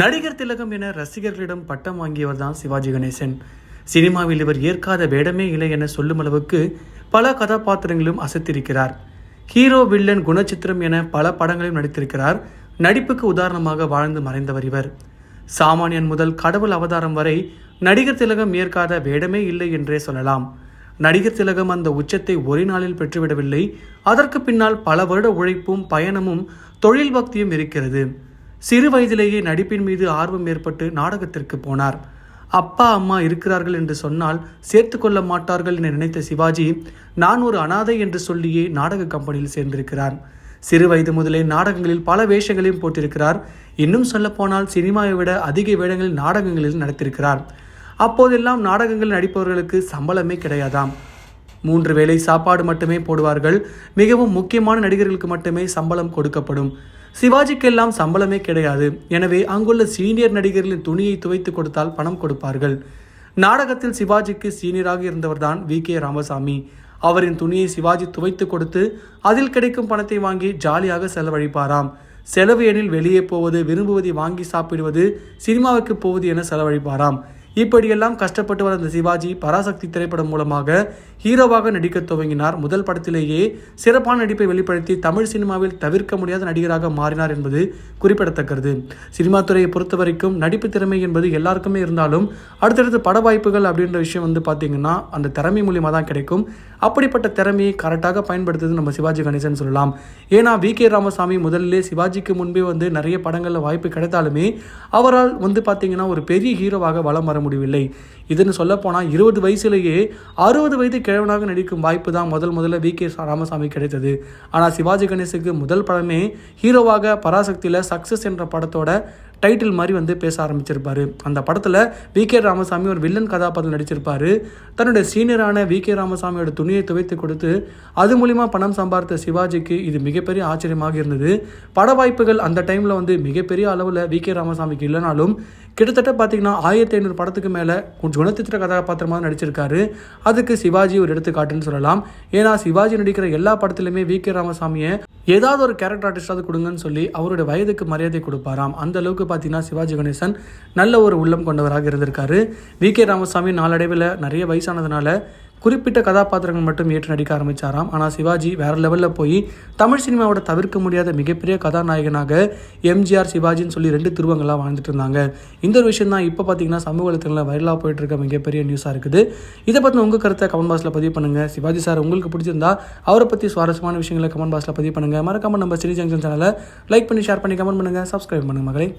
நடிகர் திலகம் என ரசிகர்களிடம் பட்டம் வாங்கியவர் தான் சிவாஜி கணேசன். சினிமாவில் இவர் ஏற்காத வேடமே இல்லை என சொல்லும் அளவுக்கு பல கதாபாத்திரங்களிலும் அசத்திருக்கிறார். ஹீரோ வில்லன் குணச்சித்திரம் என பல படங்களிலும் நடித்திருக்கிறார். நடிப்புக்கு உதாரணமாக வாழ்ந்து மறைந்தவர் இவர். சாமானியன் முதல் கடவுள் அவதாரம் வரை நடிகர் திலகம் ஏற்காத வேடமே இல்லை என்றே சொல்லலாம். நடிகர் திலகம் அந்த உச்சத்தை ஒரே நாளில் பெற்றுவிடவில்லை. அதற்கு பின்னால் பல வருட உழைப்பும் பயணமும் தொழில் பக்தியும் இருக்கிறது. சிறு வயதிலேயே நடிப்பின் மீது ஆர்வம் ஏற்பட்டு நாடகத்திற்கு போனார். அப்பா அம்மா இருக்கிறார்கள் என்று சொன்னால் சேர்த்து கொள்ள மாட்டார்கள் என நினைத்த சிவாஜி நான் ஒரு அனாதை என்று சொல்லியே நாடக கம்பெனியில் சேர்ந்திருக்கிறார். சிறு வயது முதலே நாடகங்களில் பல வேஷங்களையும் போட்டிருக்கிறார். இன்னும் சொல்லப்போனால் சினிமாவை விட அதிக வேடங்களில் நாடகங்களில் நடத்திருக்கிறார். அப்போதெல்லாம் நாடகங்கள் நடிப்பவர்களுக்கு சம்பளமே கிடையாதாம். மூன்று வேளை சாப்பாடு மட்டுமே போடுவார்கள். மிகவும் முக்கியமான நடிகர்களுக்கு மட்டுமே சம்பளம் கொடுக்கப்படும். சிவாஜிக்கெல்லாம் சம்பளமே கிடையாது. எனவே அங்குள்ள சீனியர் நடிகர்களின் துணியை துவைத்து கொடுத்தால் பணம் கொடுப்பார்கள். நாடகத்தில் சிவாஜிக்கு சீனியராக இருந்தவர்தான் வி. கே. ராமசாமி. அவரின் துணியை சிவாஜி துவைத்து கொடுத்து அதில் கிடைக்கும் பணத்தை வாங்கி ஜாலியாக செலவழிப்பாராம். செலவு எனில் வெளியே போவது விரும்புவதை வாங்கி சாப்பிடுவது சினிமாவுக்கு போவது என செலவழிப்பாராம். இப்படியெல்லாம் கஷ்டப்பட்டு வளர்ந்த சிவாஜி பராசக்தி திரைப்படம் மூலமாக ஹீரோவாக நடிக்க துவங்கினார். முதல் படத்திலேயே சிறப்பான நடிப்பை வெளிப்படுத்தி தமிழ் சினிமாவில் தவிர்க்க முடியாத நடிகராக மாறினார் என்பது குறிப்பிடத்தக்கது. சினிமா துறையை பொறுத்த வரைக்கும் நடிப்பு திறமை என்பது எல்லாருக்குமே இருந்தாலும் அடுத்தடுத்து பட வாய்ப்புகள் அப்படின்ற விஷயம் வந்து பார்த்தீங்கன்னா அந்த திறமை மூலியமாக தான் கிடைக்கும். அப்படிப்பட்ட திறமையை கரெக்டாக பயன்படுத்துறது நம்ம சிவாஜி கணேசன் சொல்லலாம். ஏன்னா வி கே ராமசாமி முதல்ல சிவாஜிக்கு முன்பே வந்து நிறைய படங்களில் வாய்ப்பு கிடைத்தாலுமே அவரால் வந்து பார்த்தீங்கன்னா ஒரு பெரிய ஹீரோவாக வளம் வர முடியவில்லை இதுன்னு சொல்லப்போனால் இருபது வயசுலேயே அறுபது வயது கிழவனாக நடிக்கும் வாய்ப்பு தான் முதல் முதல்ல வி. கே. ராமசாமி கிடைத்தது. ஆனால் சிவாஜி கணேசுக்கு முதல் படமே ஹீரோவாக பராசக்தியில் சக்ஸஸ் என்ற படத்தோட டைட்டில் மாதிரி வந்து பேச ஆரம்பிச்சிருப்பாரு. அந்த படத்தில் வி. கே. ராமசாமி ஒரு வில்லன் கதாபாத்திரம் நடிச்சிருப்பார். தன்னுடைய சீனியரான வி. கே. ராமசாமியோட துணியை துவைத்து கொடுத்து அது மூலிமா பணம் சம்பாதித்த சிவாஜிக்கு இது மிகப்பெரிய ஆச்சரியமாக இருந்தது. பட வாய்ப்புகள் அந்த டைமில் வந்து மிகப்பெரிய அளவில் வி. கே. ராமசாமிக்கு இல்லைனாலும் கிட்டத்தட்ட பார்த்தீங்கன்னா ஆயிரத்தி ஐநூறு படத்துக்கு மேலே குணத்தித்திர கதாபாத்திரமாக நடிச்சிருக்காரு. அதுக்கு சிவாஜி ஒரு எடுத்துக்காட்டுன்னு சொல்லலாம். ஏன்னா சிவாஜி நடிக்கிற எல்லா படத்துலையுமே வி. கே. ராமசாமியை ஏதாவது ஒரு கேரக்டர் ஆர்டிஸ்டாவது கொடுங்கன்னு சொல்லி அவருடைய வயதுக்கு மரியாதை கொடுப்பாராம். அந்த அளவுக்கு பார்த்தீங்கன்னா சிவாஜி கணேசன் நல்ல ஒரு உள்ளம் கொண்டவராக இருந்திருக்காரு. வி. கே. ராமசாமி நாளடைவில் நிறைய வயசானதுனால குறிப்பிட்ட கதாபாத்திரங்கள் மட்டும் ஏற்று நடிக்க ஆரம்பித்தாராம் ஆனால் சிவாஜி வேற லெவலில் போய் தமிழ் சினிமாவோட தவிர்க்க முடியாத மிகப்பெரிய கதாநாயகனாக எம்ஜிஆர் சிவாஜின்னு சொல்லி ரெண்டு துருவங்களாக வாழ்ந்துட்டு இருந்தாங்க. இந்த ஒரு விஷயம் தான் இப்போ பார்த்தீங்கன்னா சமூக வலைத்தளங்களில் வைரலாக போயிட்டு இருக்க மிகப்பெரிய நியூஸாக இருக்குது. இதை பற்றி உங்கள் கருத்தை கமெண்ட் பாக்ஸில் பதிவு பண்ணுங்கள் சிவாஜி சார் உங்களுக்கு பிடிச்சிருந்தா அவரை பற்றி சுவாரஸ்யமான விஷயங்களை கமெண்ட் பாக்ஸில் பதிவு பண்ணுங்கள் மறக்காமல் நம்ம சினி ஜங்ஷன் சேனலை லைக் பண்ணி ஷேர் பண்ணி கமெண்ட் பண்ணுங்கள் சப்ஸ்கிரைப் பண்ணுங்கள் மகளே.